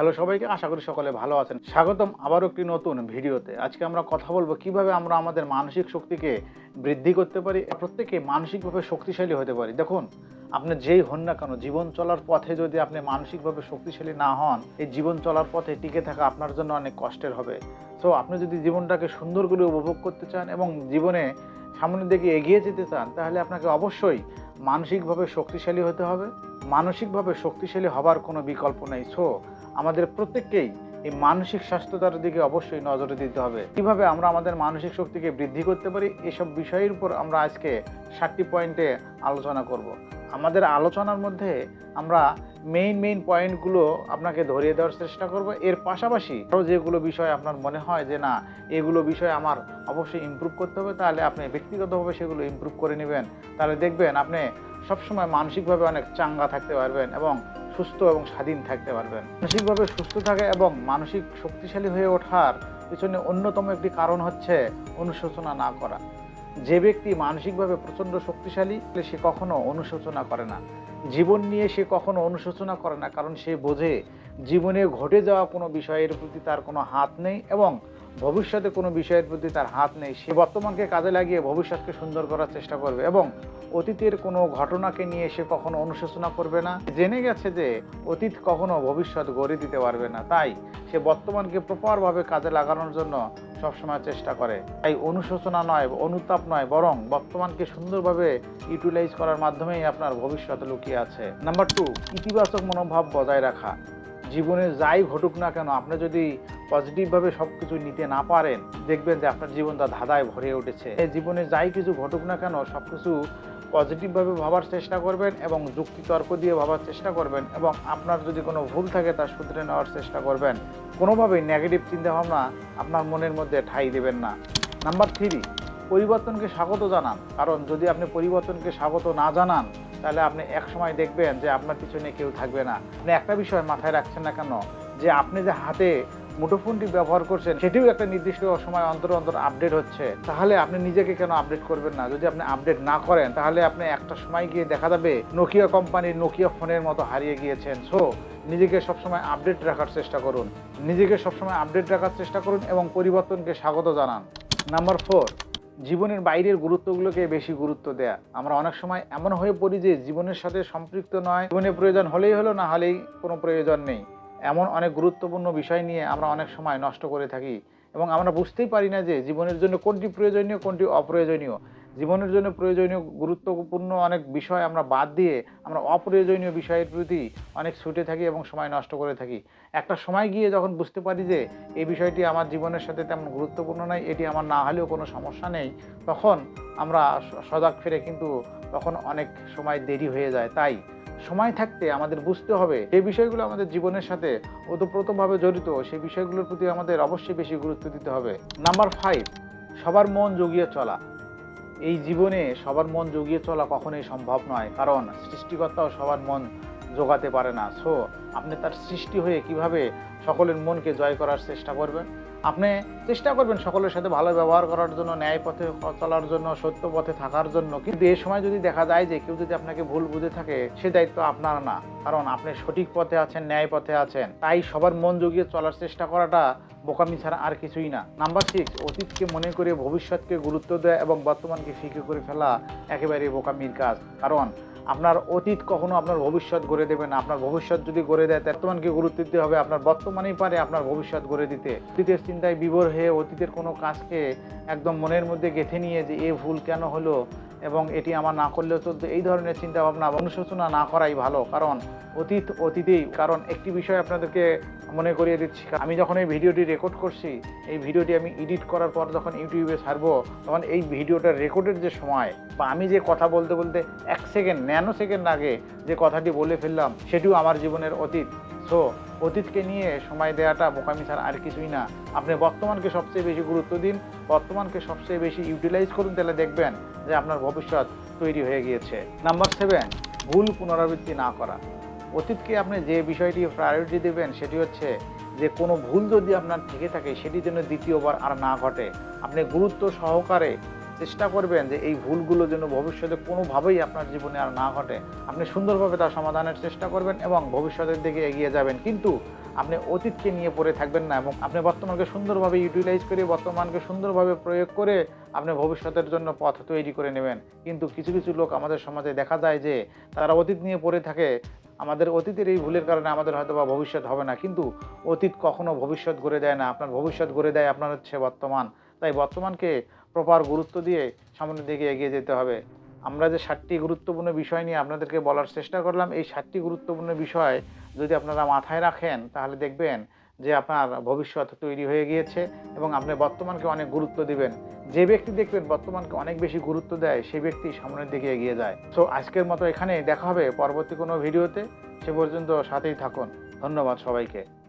Hello সবাইকে, আশা করি সকলে ভালো আছেন। স্বাগতম আবারও একটি নতুন ভিডিওতে। আজকে আমরা কথা বলব কীভাবে আমরা আমাদের মানসিক শক্তিকে বৃদ্ধি করতে পারি প্রত্যেকে মানসিকভাবে শক্তিশালী হতে পারি। দেখুন, আপনি যেই হন না কেন, জীবন চলার পথে যদি আপনি মানসিকভাবে শক্তিশালী না হন, এই জীবন চলার পথে টিকে থাকা আপনার জন্য অনেক কষ্টের হবে। তো আপনি যদি জীবনটাকে সুন্দর করে উপভোগ করতে চান এবং জীবনে সামনের দিকে এগিয়ে যেতে চান, তাহলে আপনাকে অবশ্যই মানসিকভাবে শক্তিশালী হতে হবে। মানসিকভাবে শক্তিশালী হবার কোনো বিকল্প নেই। সো আমাদের প্রত্যেককেই এই মানসিক স্বাস্থ্যতার দিকে অবশ্যই নজরে দিতে হবে। কীভাবে আমরা আমাদের মানসিক শক্তিকে বৃদ্ধি করতে পারি, এসব বিষয়ের উপর আমরা আজকে ষাটটি পয়েন্টে আলোচনা করব। আমাদের আলোচনার মধ্যে আমরা মেইন মেইন পয়েন্টগুলো আপনাকে ধরিয়ে দেওয়ার চেষ্টা করব। এর পাশাপাশি আরও যেগুলো বিষয় আপনার মনে হয় যে না, এগুলো বিষয় আমার অবশ্যই ইমপ্রুভ করতে হবে, তাহলে আপনি ব্যক্তিগতভাবে সেগুলো ইমপ্রুভ করে নেবেন। তাহলে দেখবেন আপনি সবসময় মানসিকভাবে অনেক চাঙ্গা থাকতে পারবেন এবং সুস্থ এবং স্বাধীন থাকতে পারবেন। মানসিকভাবে সুস্থ থাকা এবং মানসিক শক্তিশালী হয়ে ওঠার পিছনে অন্যতম একটি কারণ হচ্ছে অনুশোচনা না করা। যে ব্যক্তি মানসিকভাবে প্রচণ্ড শক্তিশালী সে কখনো অনুশোচনা করে না। জীবন নিয়ে সে কখনো অনুশোচনা করে না, কারণ সে বোঝে জীবনে ঘটে যাওয়া কোনো বিষয়ের প্রতি তার কোনো হাত নেই এবং ভবিষ্যতে কোনো বিষয়ের প্রতি তার হাত নেই, সে বর্তমানকে কাজে লাগিয়ে ভবিষ্যৎকে সুন্দর করার চেষ্টা করবে এবং অতীতের কোনো ঘটনাকে নিয়ে সে কখনো অনুশোচনা করবে না। জেনে গেছে যে অতীত কখনো ভবিষ্যৎ গড়ে দিতে পারবে না, তাই সে বর্তমানকে প্রপারভাবে কাজে লাগানোর জন্য সবসময় চেষ্টা করে। তাই অনুশোচনা নয়, অনুতাপ নয়, বরং বর্তমানকে সুন্দরভাবে ইউটিলাইজ করার মাধ্যমেই আপনার ভবিষ্যৎ লুকিয়ে আছে। নাম্বার টু ইতিবাচক মনোভাব বজায় রাখা। জীবনে যাই ঘটুক না কেন, আপনি যদি পজিটিভভাবে সব কিছু নিতে না পারেন, দেখবেন যে আপনার জীবনটা ধাঁধায় ভরে উঠেছে। জীবনে যাই কিছু ঘটুক না কেন সব কিছু পজিটিভভাবে ভাবার চেষ্টা করবেন এবং যুক্তি তর্ক দিয়ে ভাবার চেষ্টা করবেন এবং আপনার যদি কোনো ভুল থাকে তা শুধরে নেওয়ার চেষ্টা করবেন। কোনোভাবেই নেগেটিভ চিন্তাভাবনা আপনার মনের মধ্যে ঠাই দেবেন না। নাম্বার থ্রি পরিবর্তনকে স্বাগত জানান। কারণ যদি আপনি পরিবর্তনকে স্বাগত না জানান তাহলে আপনি এক সময় দেখবেন যে আপনার পিছনে কেউ থাকবে না। আপনি একটা বিষয় মাথায় রাখছেন না কেন? যে আপনি যে হাতে মুঠোফোনটি ব্যবহার করছেন, সেটিও একটা নির্দিষ্ট সময় অন্তর অন্তর আপডেট হচ্ছে। তাহলে আপনি নিজেকে কেন আপডেট করবেন না? যদি আপনি আপডেট না করেন, তাহলে আপনি একটা সময় গিয়ে দেখা যাবে নোকিয়া কোম্পানির নোকিয়া ফোনের মতো হারিয়ে গিয়েছেন। সো নিজেকে সবসময় আপডেট রাখার চেষ্টা করুন। নিজেকে সবসময় আপডেট রাখার চেষ্টা করুন এবং পরিবর্তনকে স্বাগত জানান। নাম্বার ফোর জীবনের বাইরের গুরুত্বগুলোকে বেশি গুরুত্ব দেয়া। আমরা অনেক সময় এমন হয়ে পড়ি যে জীবনের সাথে সম্পৃক্ত নয়। জীবনের প্রয়োজন হলেই হলো, না হলেই কোনো প্রয়োজন নেই। এমন অনেক গুরুত্বপূর্ণ বিষয় নিয়ে আমরা অনেক সময় নষ্ট করে থাকি। এবং আমরা বুঝতেই পারি না যে জীবনের জন্য কোনটি প্রয়োজনীয়, কোনটি অপ্রয়োজনীয়। জীবনের জন্য প্রয়োজনীয় গুরুত্বপূর্ণ অনেক বিষয় আমরা বাদ দিয়ে আমরা অপ্রয়োজনীয় বিষয়ের প্রতি অনেক ছুটে থাকি এবং সময় নষ্ট করে থাকি। একটা সময় গিয়ে যখন বুঝতে পারি যে এই বিষয়টি আমার জীবনের সাথে তেমন গুরুত্বপূর্ণ নয়, এটি আমার না হলেও কোনো সমস্যা নেই, তখন আমরা সজাগ ফিরে কিন্তু তখন অনেক সময় দেরি হয়ে যায়। তাই সময় থাকতে আমাদের বুঝতে হবে যে বিষয়গুলো আমাদের জীবনের সাথে ওতপ্রোতভাবে জড়িত সেই বিষয়গুলোর প্রতি আমাদের অবশ্যই বেশি গুরুত্ব দিতে হবে। নাম্বার ফাইভ সবার মন জগিয়ে চলা। এই জীবনে সবার মন জুগিয়ে চলা কখনোই সম্ভব নয়, কারণ সৃষ্টিকর্তাও সবার মন জোগাতে পারে না। সো আপনি তার সৃষ্টি হয়ে কীভাবে সকলের মনকে জয় করার চেষ্টা করবেন? আপনি চেষ্টা করবেন সকলের সাথে ভালো ব্যবহার করার জন্য, ন্যায় পথে চলার জন্য, সত্য পথে থাকার জন্য। কিন্তু এই সময় যদি দেখা যায় যে কেউ যদি আপনাকে ভুল বুঝে থাকে, সে দায়িত্ব আপনার না। কারণ আপনি সঠিক পথে আছেন, ন্যায় পথে আছেন। তাই সবার মন জগিয়ে চলার চেষ্টা করাটা বোকামি ছাড়া আর কিছুই না। নাম্বার সিক্স অতীতকে মনে করে ভবিষ্যৎকে গুরুত্ব দেয় এবং বর্তমানকে ফিকে করে ফেলা একেবারে বোকামির কাজ। কারণ আপনার অতীত কখনো আপনার ভবিষ্যৎ গড়ে দেবে না। আপনার ভবিষ্যৎ যদি গড়ে দেয় বর্তমানকে গুরুত্ব দিতে হবে? আপনার বর্তমানেই পারে আপনার ভবিষ্যৎ গড়ে দিতে। অতীতের চিন্তায় বিভোর হয়ে অতীতের কোনো কাজকে একদম মনের মধ্যে গেঁথে নিয়ে যে এ ভুল কেন হলো এবং এটি আমার না করলেও চলতো। এই ধরনের চিন্তা ভাবনা অনুশোচনা না করাই ভালো, কারণ অতীত অতীতেই, কারণ একটি বিষয় আপনাদেরকে মনে করিয়ে দিচ্ছি। আমি যখন এই ভিডিওটি রেকর্ড করছি, এই ভিডিওটি আমি এডিট করার পর যখন ইউটিউবে ছাড়বো, তখন এই ভিডিওটা রেকর্ডের যে সময় বা আমি যে কথা বলতে বলতে এক সেকেন্ড ন্যানো সেকেন্ড আগে যে কথাটি বলে ফেললাম, সেটিও আমার জীবনের অতীত। সো অতীতকে নিয়ে সময় দেওয়াটা বোকামি ছাড়া আর কিছুই না। আপনি বর্তমানকে সবচেয়ে বেশি গুরুত্ব দিন, বর্তমানকে সবচেয়ে বেশি ইউটিলাইজ করুন, তাহলে দেখবেন যে আপনার ভবিষ্যৎ তৈরি হয়ে গিয়েছে। নাম্বার সেভেন ভুল পুনরাবৃত্তি না করা। অতীতকে আপনি যে বিষয়টি প্রায়োরিটি দেবেন, সেটি হচ্ছে যে কোনো ভুল যদি আপনার থেকে থাকে, সেটি যেন দ্বিতীয়বার আর না ঘটে। আপনি গুরুত্ব সহকারে চেষ্টা করবেন যে এই ভুলগুলো যেন ভবিষ্যতে কোনোভাবেই আপনার জীবনে আর না ঘটে। আপনি সুন্দরভাবে তার সমাধানের চেষ্টা করবেন এবং ভবিষ্যতের দিকে এগিয়ে যাবেন। কিন্তু আপনি অতীতকে নিয়ে পড়ে থাকবেন না এবং আপনি বর্তমানকে সুন্দরভাবে ইউটিলাইজ করে, বর্তমানকে সুন্দরভাবে প্রয়োগ করে আপনি ভবিষ্যতের জন্য পথ তৈরি করে নেবেন। কিন্তু কিছু কিছু লোক আমাদের সমাজে দেখা যায় যে তারা অতীত নিয়ে পড়ে থাকে। আমাদের অতীতের এই ভুলের কারণে আমাদের হয়তো বা ভবিষ্যৎ হবে না। কিন্তু অতীত কখনো ভবিষ্যৎ গড়ে দেয় না। আপনার ভবিষ্যৎ গড়ে দেয় আপনার হচ্ছে বর্তমান। তাই বর্তমানকে প্রপার গুরুত্ব দিয়ে সামনের দিকে এগিয়ে যেতে হবে। আমরা যে ষাটটি গুরুত্বপূর্ণ বিষয় নিয়ে আপনাদেরকে বলার চেষ্টা করলাম, এই ষাটটি গুরুত্বপূর্ণ বিষয় যদি আপনারা মাথায় রাখেন, তাহলে দেখবেন যে আপনার ভবিষ্যৎ তৈরি হয়ে গিয়েছে এবং আপনি বর্তমানকে অনেক গুরুত্ব দিবেন। যে ব্যক্তি দেখবেন বর্তমানকে অনেক বেশি গুরুত্ব দেয় সেই ব্যক্তি সামনের দিকে এগিয়ে যায়। সো আজকের মতো এখানেই দেখা হবে। পরবর্তী কোনো ভিডিওতে সে পর্যন্ত সাথেই থাকুন। ধন্যবাদ সবাইকে।